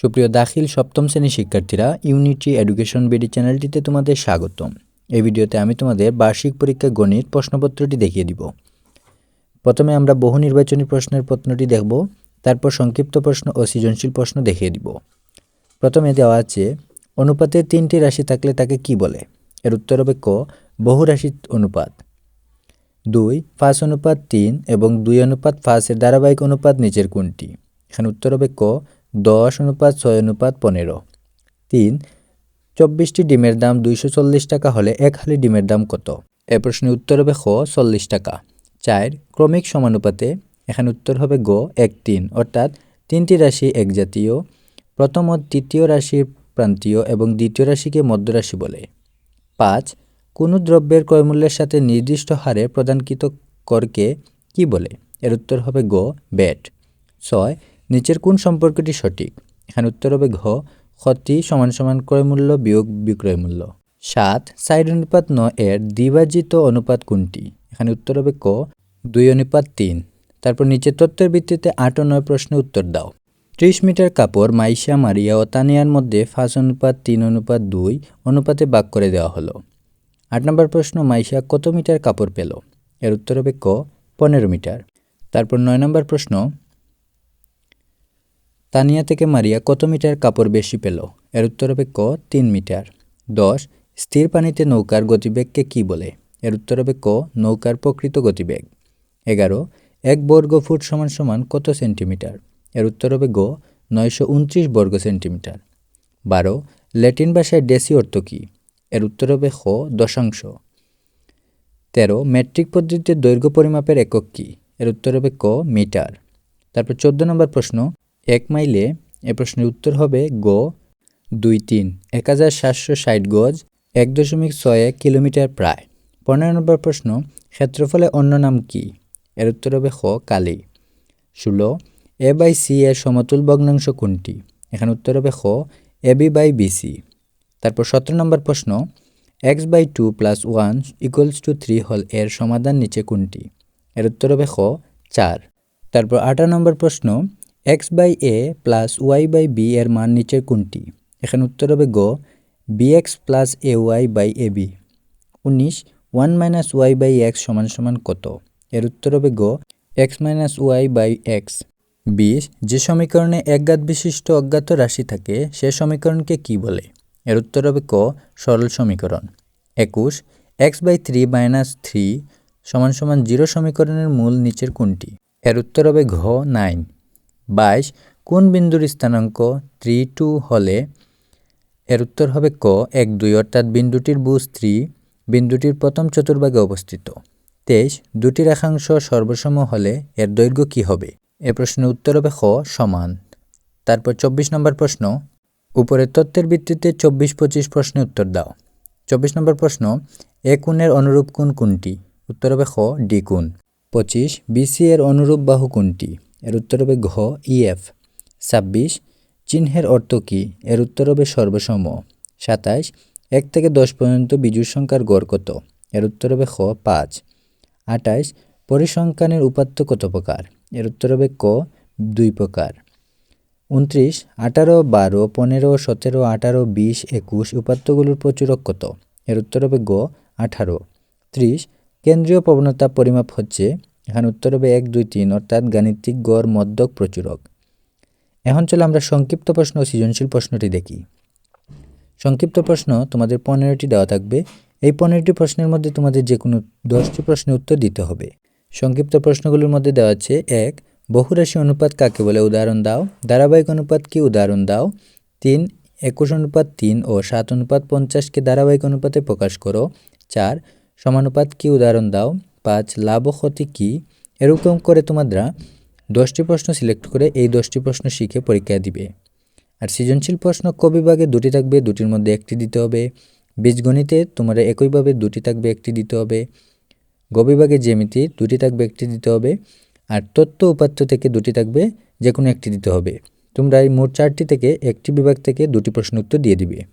সুপ্রিয় দাখিল সপ্তম শ্রেণির শিক্ষার্থীরা ইউনিটি এডুকেশন বিডি চ্যানেলটিতে তোমাদের স্বাগতম। এই ভিডিওতে আমি তোমাদের বার্ষিক পরীক্ষা গণিত প্রশ্নপত্রটি দেখিয়ে দিব। প্রথমে আমরা বহু নির্বাচনী প্রশ্নের প্রশ্নটি দেখব, তারপর সংক্ষিপ্ত প্রশ্ন ও সৃজনশীল প্রশ্ন দেখিয়ে দিব। প্রথমে দেওয়া আছে, অনুপাতে তিনটি রাশি থাকলে তাকে কি বলে? এর উত্তর হবে ক, বহু রাশি অনুপাত। দুই, পাঁচ অনুপাত তিন এবং দুই অনুপাত পাঁচের ধারাবাহিক অনুপাত নিচের কোনটি? এখানে উত্তর হবে ক দশ অনুপাত ছয় অনুপাত পনেরো। তিন, চব্বিশটি ডিমের দাম দুইশো চল্লিশ টাকা হলে এক হালি ডিমের দাম কত? এ প্রশ্নের উত্তর হবে খ, চল্লিশ টাকা। চার, ক্রমিক সমানুপাতে, এখানে উত্তর হবে গ, এক, তিন, অর্থাৎ তিনটি রাশি এক জাতীয় প্রথম ও তৃতীয় রাশির প্রান্তীয় এবং দ্বিতীয় রাশিকে মধ্যরাশি বলে। পাঁচ, কোনো দ্রব্যের ক্রয়মূল্যের সাথে নির্দিষ্ট হারে প্রদানকৃত করকে কি বলে? এর উত্তর হবে গ, ব্যাট। ছয় নিচের কোন সম্পর্কটি সঠিক? এখানে উত্তর হবে ঘ, ক্ষতি সমান সমান ক্রয়মূল্য বিয়োগ বিক্রয় মূল্য। সাত সাইড অনুপাত ন এর দ্বিভাজিত অনুপাত কোনটি? এখানে উত্তর হবে ক, দুই অনুপাত তিন। তারপর নিচের তথ্যের ভিত্তিতে আট ও নয় প্রশ্নের উত্তর দাও। ত্রিশ মিটার কাপড় মাইশা মারিয়া ও তানিয়ার মধ্যে পাঁচ অনুপাত তিন অনুপাত দুই অনুপাতে ভাগ করে দেওয়া হলো। আট নম্বর প্রশ্ন, মাইশা কত মিটার কাপড় পেল? এর উত্তর হবে ক, পনেরো মিটার। তারপর নয় নম্বর প্রশ্ন তানিয়া থেকে মারিয়া কত মিটার কাপড় বেশি পেল? এর উত্তর হবে ক তিন মিটার। দশ, স্থির পানিতে নৌকার গতিবেগকে কি বলে? এর উত্তর হবে ক নৌকার প্রকৃত গতিবেগ। এগারো, এক বর্গ ফুট সমান সমান কত সেন্টিমিটার? এর উত্তর হবে গ নয়শো উনত্রিশ বর্গ সেন্টিমিটার। বারো, ল্যাটিন ভাষায় ডেসি অর্থ কী? এর উত্তর হবে খ দশাংশ। তেরো, মেট্রিক পদ্ধতিতে দৈর্ঘ্য পরিমাপের একক কী? এর উত্তর হবে ক মিটার। তারপর চোদ্দ নম্বর প্রশ্ন এক মাইলে এ প্রশ্নের উত্তর হবে গ, দুই তিন এক হাজার সাতশো ষাট গজ, এক দশমিক ছয় এক কিলোমিটার প্রায়। পনেরো নম্বর প্রশ্ন, ক্ষেত্রফলে অন্য নাম কি? এর উত্তর হবে খ, কালি। ষোলো, এ বাই সি এর সমতুল ভগ্নাংশ কোনটি? এখানে উত্তর হবে খ, এ বি বাই বিসি তারপর সতেরো নম্বর প্রশ্ন, x by two plus one equals two three হল এর সমাধান নিচে কোনটি? এর উত্তর হবে খ, চার। তারপর আঠারো নম্বর প্রশ্ন x by a plus y by b এর মান নিচের কোনটি? এখানে উত্তর হবে গ b x plus a y by a b উনিশ one minus y by x সমান সমান কত? এর উত্তর হবে গ x minus y by x বিশ, যে সমীকরণে একঘাত বিশিষ্ট অজ্ঞাত রাশি থাকে, সে সমীকরণকে কি বলে? এর উত্তর হবে ক, সরল সমীকরণ। একুশ x by three minus three সমান সমান জিরো সমীকরণের মূল নিচের কোনটি? এর উত্তর হবে ঘ নাইন বাইশ, কোন বিন্দুর স্থানাঙ্ক থ্রি টু হলে? এর উত্তর হবে ক, এক দুই, অর্থাৎ বিন্দুটির বুঝ থ্রি বিন্দুটির প্রথম চতুর্ভাগে অবস্থিত। তেইশ, দুটি রেখাংশ সর্বসম হলে এর দৈর্ঘ্য কী হবে? এ প্রশ্নের উত্তর হবে খ, সমান। তারপর চব্বিশ নম্বর প্রশ্ন। উপরের তথ্যের ভিত্তিতে চব্বিশ পঁচিশ প্রশ্নের উত্তর দাও। চব্বিশ নম্বর প্রশ্ন, এ কোণের অনুরূপ কোণ কোনটি? উত্তর হবে খ, ডি কোণ। পঁচিশ বিসি এর অনুরূপ বাহু কোনটি? এর উত্তর হবে ঘ, ইএফ। ছাব্বিশ, চিহ্নের অর্থ কী? এর উত্তর হবে সর্বসম। সাতাইশ, এক থেকে দশ পর্যন্ত বিজুর সংখ্যার গড় কত? এর উত্তর হবে খ, পাঁচ। আটাইশ পরিসংখ্যানের উপাত্ত কত প্রকার? এর উত্তর হবে ক, দুই প্রকার। উনত্রিশ, আঠারো, বারো, পনেরো, সতেরো, আঠারো, বিশ, একুশ উপাত্তগুলোর প্রচুরক কত? এর উত্তর হবে গ, আঠারো। ত্রিশ, কেন্দ্রীয় প্রবণতা পরিমাপ হচ্ছে এখানে উত্তর হবে এক, দুই, তিন, অর্থাৎ গাণিতিক গড় মদ্যক প্রচুরক। এখন চলো আমরা সংক্ষিপ্ত প্রশ্ন ও সৃজনশীল প্রশ্নটি দেখি। সংক্ষিপ্ত প্রশ্ন তোমাদের পনেরোটি দেওয়া থাকবে। এই পনেরোটি প্রশ্নের মধ্যে তোমাদের যে কোনো দশটি প্রশ্নের উত্তর দিতে হবে। সংক্ষিপ্ত প্রশ্নগুলোর মধ্যে দেওয়া আছে, এক, বহুরাশি অনুপাত কাকে বলে? উদাহরণ দাও। ধারাবাহিক অনুপাত কি? উদাহরণ দাও। তিন, একুশ অনুপাত তিন ও সাত অনুপাত পঞ্চাশকে ধারাবাহিক অনুপাতে প্রকাশ করো। চার, সমানুপাত কি? উদাহরণ দাও। পাঁচ লাভ ও ক্ষতি কী? এরকম করে তোমরা দশটি প্রশ্ন সিলেক্ট করে এই দশটি প্রশ্ন শিখে পরীক্ষা দিবে। আর সৃজনশীল প্রশ্ন ক বিভাগে দুটি থাকবে, দুটির মধ্যে একটি দিতে হবে। বীজগণিতে তোমার একইভাবে দুটি থাকবে, একটি দিতে হবে। গ বিভাগে জ্যামিতি, দুটি থাকবে, একটি দিতে হবে। আর তথ্য উপাত্ত থেকে দুটি থাকবে যে কোনো একটি দিতে হবে। তোমরা এই মোট চারটি থেকে একটি বিভাগ থেকে দুটি প্রশ্ন উত্তর দিয়ে দিবে।